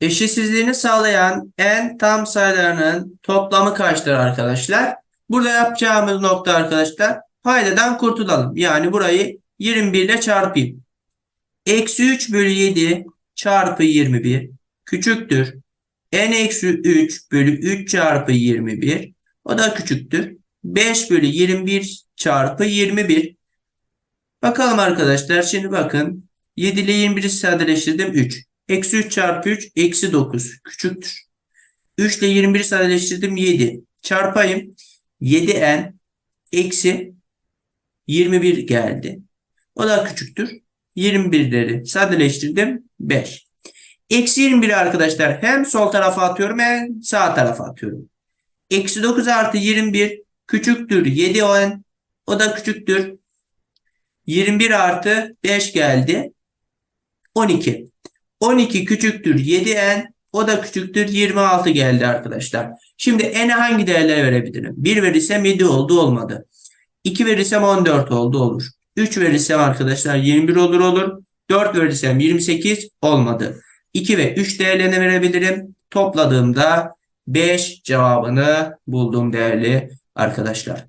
Eşitsizliğini sağlayan en tam sayılarının toplamı kaçtır arkadaşlar? Burada yapacağımız nokta arkadaşlar paydadan kurtulalım. Yani burayı 21 ile çarpayım. Eksi 3 bölü 7 çarpı 21 küçüktür. N eksi 3 bölü 3 çarpı 21 o da küçüktür. 5 bölü 21 çarpı 21. Bakalım arkadaşlar şimdi bakın 7 ile 21'i sadeleştirdim 3. Eksi 3 çarpı 3 eksi 9 küçüktür. 3 ile 21'i sadeleştirdim 7. Çarpayım 7n eksi 21 geldi. O da küçüktür. 21'leri sadeleştirdim 5. Eksi 21'i arkadaşlar hem sol tarafa atıyorum hem sağ tarafa atıyorum. Eksi 9 artı 21 küçüktür 7n. O da küçüktür. 21 artı 5 geldi. 12. 12 küçüktür 7n. O da küçüktür 26 geldi arkadaşlar. Şimdi n'e hangi değerler verebilirim? 1 verirsem 7 oldu olmadı. 2 verirsem 14 oldu olur. 3 verirsem arkadaşlar 21 olur olur. 4 verirsem 28 olmadı. 2 ve 3 değerlerini verebilirim. Topladığımda 5 cevabını buldum değerli arkadaşlar.